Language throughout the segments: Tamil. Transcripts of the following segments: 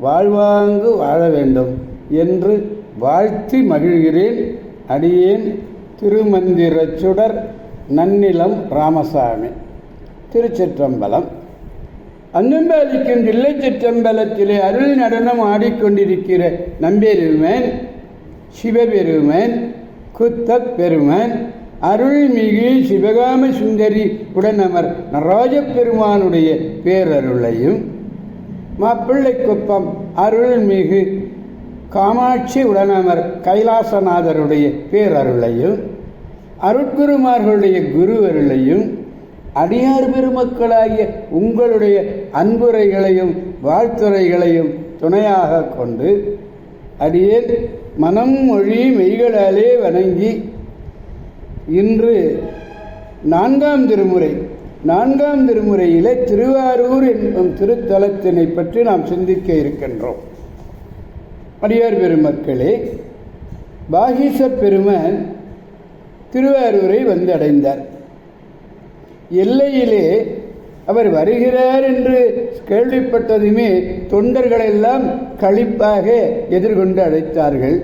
வாழ்வாங்கு வாழ வேண்டும் என்று வாழ்த்தி மகிழ்கிறேன். அடியேன் திருமந்திரச்சுடர் நன்னிலம் ராமசாமி. திருச்சிற்றம்பலம். அன்னம்பாலிக்கும் தில்லை சிற்றம்பலத்திலே அருள் நடனம் ஆடிக்கொண்டிருக்கிற நம்பெருமன் சிவபெருமன் குத்தப் பெருமன் அருள்மிகு சிவகாம சுந்தரி உடனமர் நடராஜப் பெருமானுடைய பேரருளையும் மாப்பிள்ளை குப்பம் அருள்மிகு காமாட்சி உடனமர் கைலாசநாதருடைய பேரருளையும் அருட்குருமார்களுடைய குருவருளையும் அடியார் பெருமக்களாகிய உங்களுடைய அன்புரைகளையும் வாழ்த்துரைகளையும் துணையாக கொண்டு அடியேன் மனம் மொழி மெய்களாலே வணங்கி இன்று நான்காம் திருமுறை நான்காம் திருமுறையிலே திருவாரூர் என்னும் திருத்தலத்தினை பற்றி நாம் சிந்திக்க இருக்கின்றோம். அடியார் பெருமக்களே பாகீச பெருமன் திருவாரூரை வந்து அடைந்தார் எல்லையிலே அவர் வருகிறார் என்று கேள்விப்பட்டதுமே தொண்டர்களெல்லாம் களிப்பாக எதிர்கொண்டு அழைத்தார்கள்.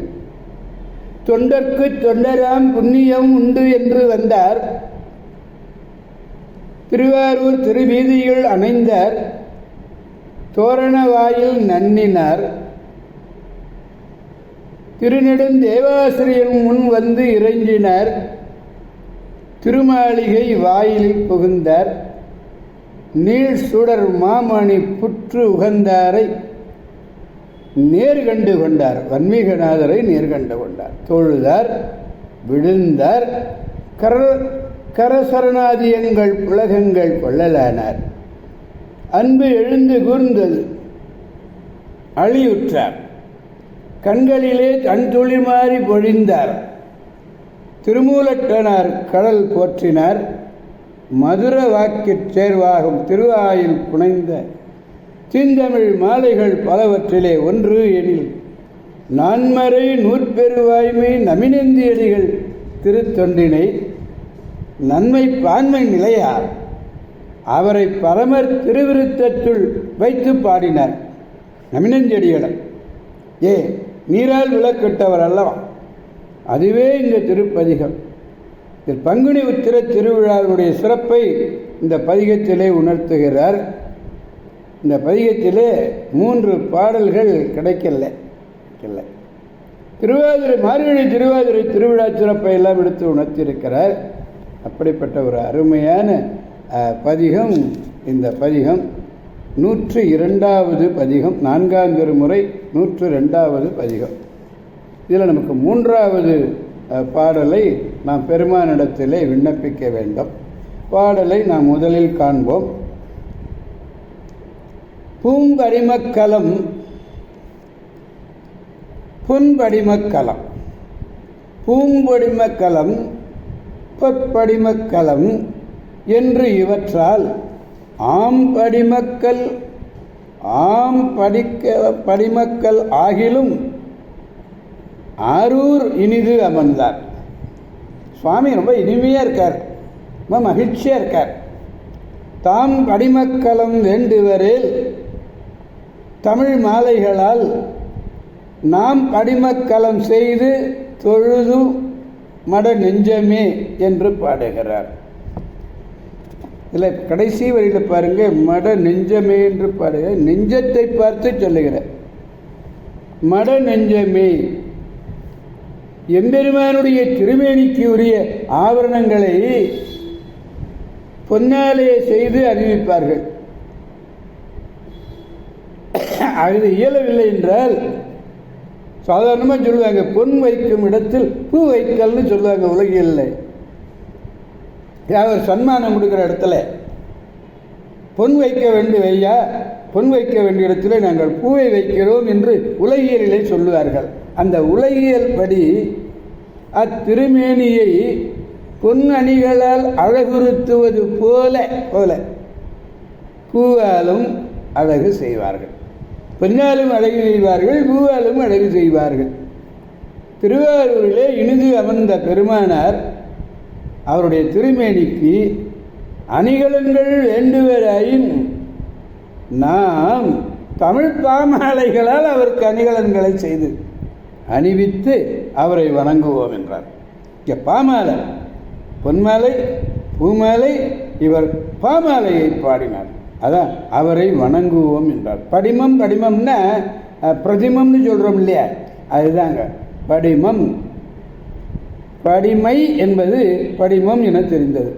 தொண்டர்க்கு தொண்டராம் புண்ணியம் உண்டு என்று வந்தார். திருவாரூர் திருவீதியில் அணைந்தார் தோரண வாயில் நன்னினார் திருநெடுந்தேவாசிரியன் முன் வந்து இறங்கினார். திருமாளிகை வாயிலில் புகுந்தார். நீள் சுடர் மாமணி புற்று உகந்தாரை நேர்கண்டு கொண்டார். வன்மீகநாதரை நேர்கண்டு கொண்டார். தொழுதார் விழுந்தார். கர கரசரணாதியங்கள் புலகங்கள் கொள்ளலானார். அன்பு எழுந்து கூர்ந்தது. அழியுற்றார். கண்களிலே கண் துளி மாறி பொழிந்தார். திருமூலட்டனார் கடல் போற்றினார். மதுர வாக்கிற் சேர்வாகும் திருவாயில் புனைந்த தீந்தமிழ் மாலைகள் பலவற்றிலே ஒன்று எனில் நான்மறை நூற்பெருவாய்மை நமினந்தியடிகள் திருத்தொண்டினை நன்மை பான்மை நிலையார் அவரை பரமர் திருவிருத்தத்துள் வைத்து பாடினார். நமினஞ்செடியிடம் ஏ நீரால் விளக்கிட்டவர் அல்லவா? அதுவே இந்த திருப்பதிகம். இதில் பங்குனி உத்திர திருவிழாவினுடைய சிறப்பை இந்த பதிகத்திலே உணர்த்துகிறார். இந்த பதிகத்திலே மூன்று பாடல்கள் கிடைக்கல இல்லை திருவாதிரை மார்கழி திருவாதிரை திருவிழா சிறப்பை எல்லாம் எடுத்து உணர்த்தியிருக்கிறார். அப்படிப்பட்ட ஒரு அருமையான பதிகம். இந்த பதிகம் நூற்று இரண்டாவது பதிகம். நான்காம் திருமுறை நூற்று ரெண்டாவது பதிகம். இதில் நமக்கு மூன்றாவது பாடலை நாம் பெருமானிடத்திலே விண்ணப்பிக்க வேண்டும். பாடலை நாம் முதலில் காண்போம். பூம்படிமக்கலம் புன்படிமக்கலம் பூம்படிமக்கலம் பொற்படிமக்கலம் என்று இவற்றால் ஆம் படிமக்கள் ஆம் படிக்க படிமக்கள் ஆகிலும் ஆரூர் இனிது அமர்ந்தார். சுவாமி ரொம்ப இனிமையாக இருக்கார் ரொம்ப மகிழ்ச்சியாக இருக்கார். தாம் படிமக்களம் வேண்டுவரில் தமிழ் மாலைகளால் நாம் படிமக்களம் செய்து தொழுது மட நெஞ்சமே என்று பாடுகிறார். இதில் கடைசி வழியில் பாருங்க மட நெஞ்சமே என்று பாடுக நெஞ்சத்தை பார்த்து சொல்லுகிறார். மட நெஞ்சமே. எம்பெருமானுடைய திருமேனிக்கு உரிய ஆபரணங்களை பொன்னாலே செய்து அறிவிப்பார்கள். அது இயலவில்லை என்றால் சாதாரணமாக சொல்லுவாங்க பொன் வைக்கும் இடத்தில் பூ வைக்கல்னு சொல்லுவாங்க உலகில். யார் சன்மானம் கொடுக்குற இடத்துல பொன் வைக்க வேண்டும் ஐயா பொன் வைக்க வேண்டிய இடத்துல நாங்கள் பூவை வைக்கிறோம் என்று உலகியலிலே சொல்லுவார்கள். அந்த உலகியல் படி அத்திருமேனியை பொன் அணிகளால் அழகுறுத்துவது போல போல பூவாலும் அழகு செய்வார்கள். பொன்னாலும் அழகு செய்வார்கள் பூவாலும் அழகு செய்வார்கள். திருவாரூரிலே இனிது அமர்ந்த பெருமானார் அவருடைய திருமேனிக்கு அணிகலன்கள் வேண்டுவராயின் நாம் தமிழ் பாமாலைகளால் அவருக்கு அணிகலன்களை செய்து அணிவித்து அவரை வணங்குவோம் என்றார். இங்கே பாமாலை பொன்மாலை பூமாலை இவர் பாமாலையை பாடினார். அதான் அவரை வணங்குவோம் என்றார். படிமம் படிமம்னா பிரதிமம்னு சொல்கிறோம் இல்லையா? அதுதாங்க. படிமம். படிமை என்பது படிமம் என தெரிந்தது.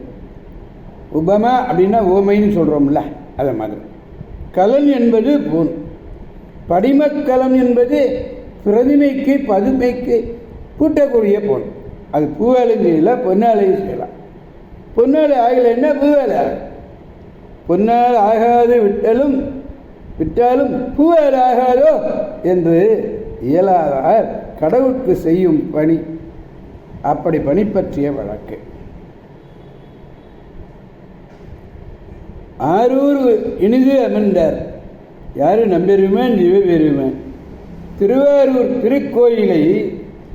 உபமா அப்படின்னா ஓமைன்னு சொல்கிறோம்ல அதை மாதிரி. கலன் என்பது பூன். படிமக்கலம் என்பது பிரதிமைக்கு பதுமைக்கு பூட்டக்கூடிய பொன். அது பூவேலை செய்யலாம் பொன்னாலையும் செய்யலாம். பொன்னாலை ஆகலைன்னா பூவேலை பொன்னால் ஆகாது விட்டாலும் விட்டாலும் பூவால் ஆகாதோ என்று இயலாதார் கடவுளுக்கு செய்யும் பணி. அப்படி பணி பற்றிய வழக்கு. ஆரூர் இனிது அமர்ந்தார். யாரு நம்பெருமான் சிவபெருமான்? திருவாரூர் திருக்கோயிலை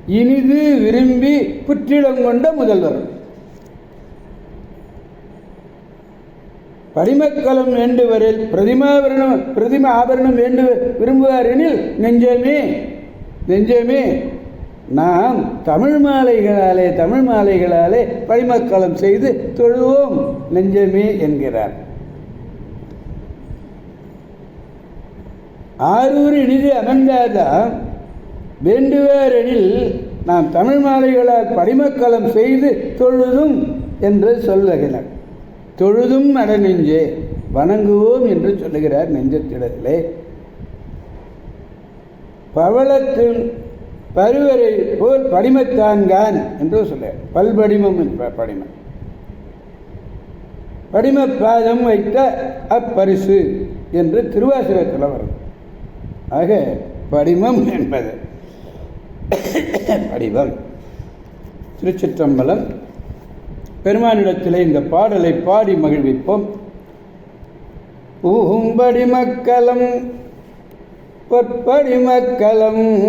இனிது விரும்பி புற்றிடம் கொண்ட முதல்வர். பரிமக்கலம் வேண்டுவரில் பிரதிமாபரணம் பிரதிம ஆபரணம் வேண்டு விரும்புவார் எனில் நெஞ்சமே நெஞ்சமே நாம் தமிழ் மாலைகளாலே தமிழ் மாலைகளாலே பரிமக்களம் செய்து தொழுவோம் நெஞ்சமே என்கிறார். ஆரூர் இனிது அமர்ந்தாதான் வேண்டுவாரெனில் நாம் தமிழ் மாலைகளால் பரிமக்களம் செய்து தொழுதும் என்று சொல்லுகிறார். தொழுதும் அடநெஞ்சே வணங்குவோம் என்று சொல்லுகிறார் நெஞ்சத்திடத்திலே பவளத்தின் பருவரை போல் படிமத்தான்கான் என்று சொல்ல பல்படிமம் என்ற படிமம். படிம பாதம் வைத்த அப்பரிசு என்று திருவாசகத்தில் வரும். ஆக படிமம் என்பது படிவம் திருச்சிற்றம்பலம் பெருமானிடத்திலே இந்த பாடலை பாடி மகிழ்விப்போம். ஊகும்படி மக்களம் பொற்படி மக்களம்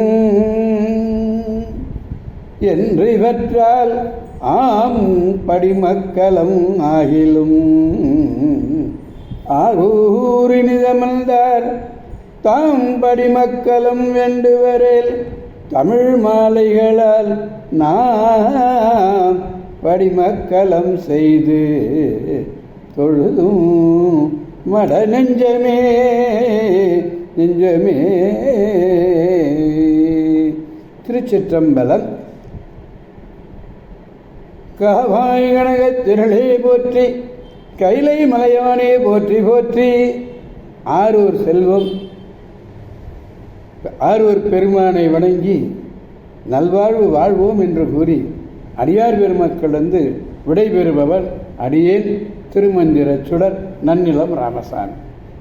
என்று இவற்றால் ஆம் படிமக்களம் ஆகிலும். ஆரூரினிதமர்ந்தார் தாம் படிமக்களம் வேண்டுவரேல் தமிழ் மாலைகளால் நாம் படிமக்களம் செய்து தொழுதும் மட நெஞ்சமே நெஞ்சமே. திருச்சிற்றம்பலம் காவாய் கனகத் திரளே போற்றி கைலை மலையானே போற்றி போற்றி. ஆரூர் செல்வம் ஆரூர் பெருமானை வணங்கி நல்வாழ்வு வாழ்வோம் என்று கூறி அடியார் பெருமக்களிருந்து விடைபெறுபவர் அடியேன் திருமந்திர சுடர் நன்னிலம் ராமசாமி.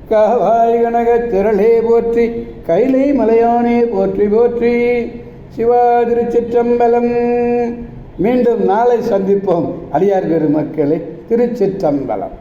காவாய் கனக திரளே போற்றி கைலை மலையானே போற்றி போற்றி சிவா திருச்சிற்றம்பலம். மீண்டும் நாளை சந்திப்போம் அடியார் பெருமக்களே திருச்சிற்றம்பலம்.